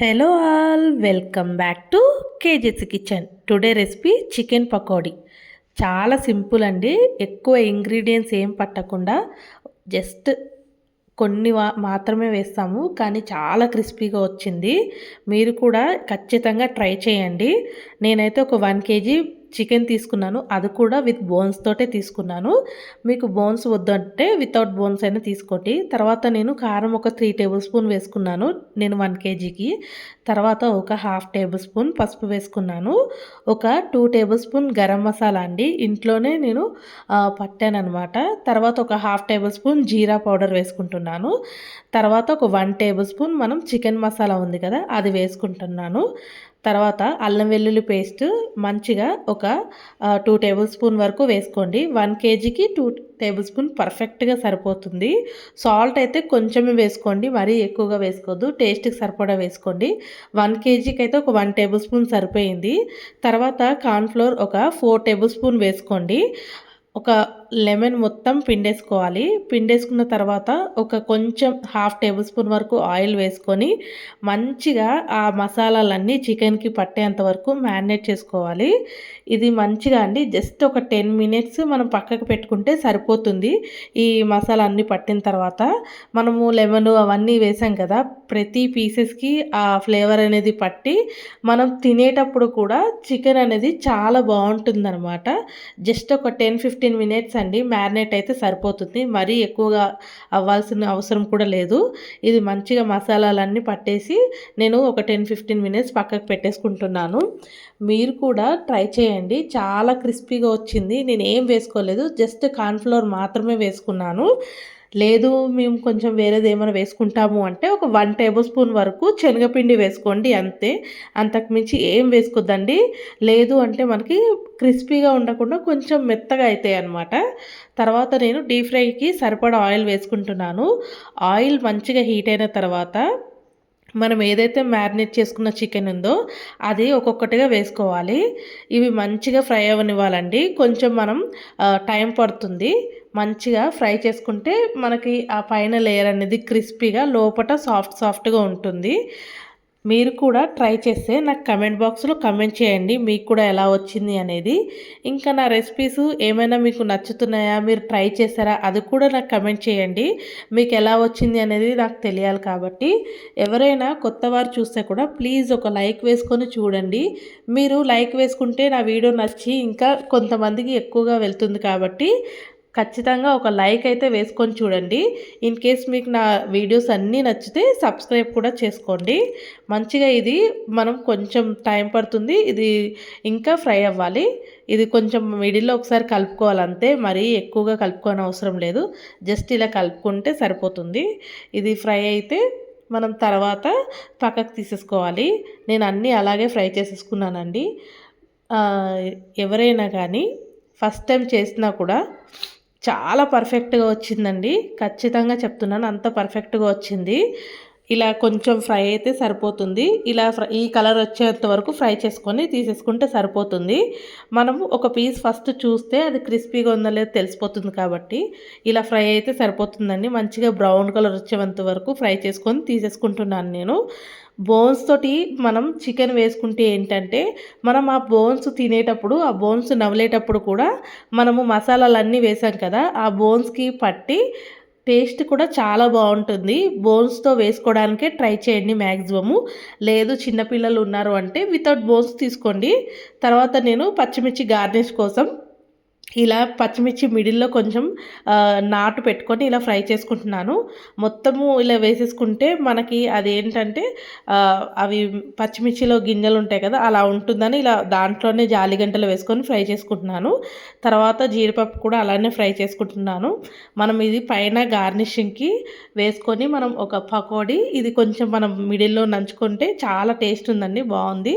Hello all welcome back to KG's kitchen today recipe chicken pakodi చాలా simple అండి ఎక్కువ ingredients ఏం పట్టకుండా జస్ట్ కొన్ని వా- మాత్రమే వేస్తాము కానీ చాలా క్రిస్పీగా వచ్చింది మీరు కూడా ఖచ్చితంగా ట్రై చేయండి నేనైతే ఒక వన్ కేజీ చికెన్ తీసుకున్నాను. అది కూడా విత్ బోన్స్ తోటే తీసుకున్నాను. మీకు బోన్స్ వద్దంటే వితౌట్ బోన్స్ అయినా తీసుకోండి. తర్వాత నేను కారం ఒక త్రీ టేబుల్ స్పూన్ వేసుకున్నాను. నేను వన్ కేజీకి. తర్వాత ఒక హాఫ్ టేబుల్ స్పూన్ పసుపు వేసుకున్నాను. ఒక two tablespoon garam masala అండి. ఇంట్లోనే నేను పట్టాను అనమాట తర్వాత ఒక half tablespoon jeera powder వేసుకుంటున్నాను. తర్వాత ఒక వన్ టేబుల్ స్పూన్ మనం చికెన్ మసాలా ఉంది కదా అది వేసుకుంటున్నాను. తర్వాత అల్లం వెల్లుల్లి పేస్ట్ మంచిగా ఒక టూ టేబుల్ స్పూన్ వరకు వేసుకోండి. వన్ కేజీకి టూ టేబుల్ స్పూన్ పర్ఫెక్ట్గా సరిపోతుంది. సాల్ట్ అయితే కొంచెమే వేసుకోండి. మరీ ఎక్కువగా వేసుకోవద్దు. టేస్ట్కి సరిపడా వేసుకోండి. వన్ కేజీకి అయితే ఒక వన్ టేబుల్ స్పూన్ సరిపోయింది. తర్వాత కార్న్ఫ్లోర్ ఒక ఫోర్ టేబుల్ స్పూన్ వేసుకోండి. ఒక లెమన్ మొత్తం పిండేసుకోవాలి. పిండేసుకున్న తర్వాత ఒక కొంచెం హాఫ్ టేబుల్ స్పూన్ వరకు ఆయిల్ వేసుకొని మంచిగా ఆ మసాలాలన్నీ చికెన్కి పట్టేంత వరకు మ్యారినేట్ చేసుకోవాలి. ఇది మంచిగా అండి. జస్ట్ ఒక టెన్ మినిట్స్ మనం పక్కకు పెట్టుకుంటే సరిపోతుంది. ఈ మసాలా అన్నీ పట్టిన తర్వాత మనము లెమన్ అవన్నీ వేసాం కదా ప్రతి పీసెస్కి ఆ ఫ్లేవర్ అనేది పట్టి మనం తినేటప్పుడు కూడా చికెన్ అనేది చాలా బాగుంటుందన్నమాట. జస్ట్ ఒక టెన్ ఫిఫ్టీన్ మినిట్స్ అండి. మ్యారినేట్ అయితే సరిపోతుంది. మరీ ఎక్కువగా అవ్వాల్సిన అవసరం కూడా లేదు. ఇది మంచిగా మసాలాలన్నీ పట్టేసి నేను ఒక టెన్ ఫిఫ్టీన్ మినిట్స్ పక్కకు పెట్టేసుకుంటున్నాను. మీరు కూడా ట్రై చేయండి. చాలా క్రిస్పీగా వచ్చింది. నేను ఏం వేసుకోలేదు. జస్ట్ కార్న్ఫ్లోర్ మాత్రమే వేసుకున్నాను. లేదు మేము కొంచెం వేరేది ఏమైనా వేసుకుంటాము అంటే ఒక వన్ టేబుల్ స్పూన్ వరకు శనగపిండి వేసుకోండి అంతే. అంతకుమించి ఏం వేసుకోద్దండి. లేదు అంటే మనకి క్రిస్పీగా ఉండకుండా కొంచెం మెత్తగా అవుతాయి అన్నమాట. తర్వాత నేను డీప్ ఫ్రైకి సరిపడా ఆయిల్ వేసుకుంటున్నాను. ఆయిల్ మంచిగా హీట్ అయిన తర్వాత మనం ఏదైతే మ్యారినేట్ చేసుకున్న చికెన్ ఉందో అది ఒక్కొక్కటిగా వేసుకోవాలి. ఇవి మంచిగా ఫ్రై అవ్వనివ్వాలండి కొంచెం మనం టైం పడుతుంది. మంచిగా ఫ్రై చేసుకుంటే మనకి ఆ పైన లేయర్ అనేది క్రిస్పీగా లోపల సాఫ్ట్ సాఫ్ట్గా ఉంటుంది. మీరు కూడా ట్రై చేస్తే నాకు కమెంట్ బాక్స్లో కమెంట్ చేయండి మీకు కూడా ఎలా వచ్చింది అనేది. ఇంకా నా రెసిపీస్ ఏమైనా మీకు నచ్చుతున్నాయా మీరు ట్రై చేశారా అది కూడా నాకు కమెంట్ చేయండి. మీకు ఎలా వచ్చింది అనేది నాకు తెలియాలి కాబట్టి. ఎవరైనా కొత్త వారు చూస్తే కూడా ప్లీజ్ ఒక లైక్ వేసుకొని చూడండి. మీరు లైక్ వేసుకుంటే నా వీడియో నచ్చి ఇంకా కొంతమందికి ఎక్కువగా వెళ్తుంది కాబట్టి ఖచ్చితంగా ఒక లైక్ అయితే వేసుకొని చూడండి. ఇన్ కేస్ మీకు నా వీడియోస్ అన్నీ నచ్చితే సబ్స్క్రైబ్ కూడా చేసుకోండి. మంచిగా ఇది మనం కొంచెం టైం పడుతుంది. ఇది ఇంకా ఫ్రై అవ్వాలి. ఇది కొంచెం మిడిల్లో ఒకసారి కలుపుకోవాలి అంతే మరీ ఎక్కువగా కలుపుకోని అవసరం లేదు. జస్ట్ ఇలా కలుపుకుంటే సరిపోతుంది. ఇది ఫ్రై అయితే మనం తర్వాత పక్కకు తీసేసుకోవాలి. నేను అన్నీ అలాగే ఫ్రై చేసేసుకున్నానండి. ఎవరైనా కానీ ఫస్ట్ టైం చేసినా కూడా చాలా పర్ఫెక్ట్గా వచ్చిందండి. ఖచ్చితంగా చెప్తున్నాను అంత పర్ఫెక్ట్గా వచ్చింది. ఇలా కొంచెం ఫ్రై అయితే సరిపోతుంది. ఇలా ఫ్రై ఈ కలర్ వచ్చేంత వరకు ఫ్రై చేసుకొని తీసేసుకుంటే సరిపోతుంది. మనము ఒక పీస్ ఫస్ట్ చూస్తే అది క్రిస్పీగా ఉందో లేదో తెలిసిపోతుంది కాబట్టి ఇలా ఫ్రై అయితే సరిపోతుందండి. మంచిగా బ్రౌన్ కలర్ వచ్చేంత వరకు ఫ్రై చేసుకొని తీసేసుకుంటున్నాను నేను. బోన్స్ తోటి మనం చికెన్ వేసుకుంటే ఏంటంటే మనం ఆ బోన్స్ తినేటప్పుడు ఆ బోన్స్ నవ్వలేటప్పుడు కూడా మనము మసాలాలన్నీ వేసాం కదా ఆ బోన్స్కి పట్టి టేస్ట్ కూడా చాలా బాగుంటుంది. బోన్స్తో వేసుకోవడానికే ట్రై చేయండి మ్యాక్సిమము లేదు చిన్నపిల్లలు ఉన్నారు అంటే వితౌట్ బోన్స్ తీసుకోండి. తర్వాత నేను పచ్చిమిర్చి గార్నిష్ కోసం ఇలా పచ్చిమిర్చి మిడిల్లో కొంచెం నాటు పెట్టుకొని ఇలా ఫ్రై చేసుకుంటున్నాను. మొత్తము ఇలా వేసేసుకుంటే మనకి అది ఏంటంటే అవి పచ్చిమిర్చిలో గింజలు ఉంటాయి కదా అలా ఉంటుందని ఇలా దాంట్లోనే జాలిగంటలు వేసుకొని ఫ్రై చేసుకుంటున్నాను. తర్వాత జీడిపప్పు కూడా అలానే ఫ్రై చేసుకుంటున్నాను. మనం ఇది పైన గార్నిషింగ్కి వేసుకొని మనం ఒక పకోడీ ఇది కొంచెం మనం మిడిల్లో నంచుకుంటే చాలా టేస్ట్ ఉందండి బాగుంది.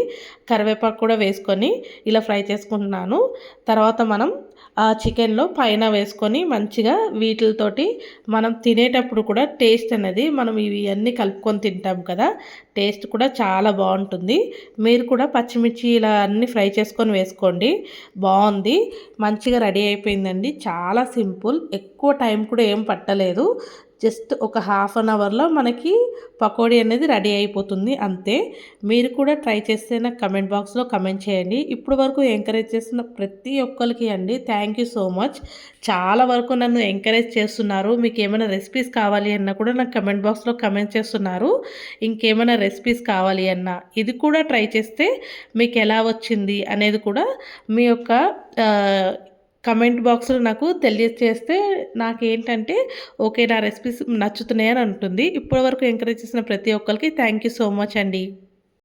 కరివేపాకు కూడా వేసుకొని ఇలా ఫ్రై చేసుకుంటున్నాను. తర్వాత మనం ఆ చికెన్లో పైన వేసుకొని మంచిగా వీటితోటి మనం తినేటప్పుడు కూడా టేస్ట్ అనేది మనం ఇవి అన్నీ కలుపుకొని తింటాం కదా టేస్ట్ కూడా చాలా బాగుంటుంది. మీరు కూడా పచ్చిమిర్చి ఇలా అన్నీ ఫ్రై చేసుకొని వేసుకోండి. బాగుంది. మంచిగా రెడీ అయిపోయిందండి. చాలా సింపుల్. ఎక్కువ టైం కూడా ఏం పట్టలేదు. జస్ట్ ఒక హాఫ్ అన్ అవర్లో మనకి పకోడీ అనేది రెడీ అయిపోతుంది అంతే. మీరు కూడా ట్రై చేస్తే నాకు కమెంట్ బాక్స్లో కమెంట్ చేయండి. ఇప్పుడు వరకు ఎంకరేజ్ చేస్తున్న ప్రతి ఒక్కరికి అండి థ్యాంక్ యూ సో మచ్. చాలా వరకు నన్ను ఎంకరేజ్ చేస్తున్నారు. మీకు ఏమైనా రెసిపీస్ కావాలి అన్నా కూడా నాకు కమెంట్ బాక్స్లో కమెంట్ చేస్తున్నారు. ఇంకేమైనా రెసిపీస్ కావాలి అన్నా ఇది కూడా ట్రై చేస్తే మీకు ఎలా వచ్చింది అనేది కూడా మీ యొక్క కమెంట్ బాక్స్లో నాకు తెలియజేస్తే నాకేంటంటే ఓకే నా రెసిపీస్ నచ్చుతున్నాయని అంటుంది. ఇప్పటివరకు ఎంకరేజ్ చేసిన ప్రతి ఒక్కరికి థ్యాంక్ యూ సో మచ్ అండి.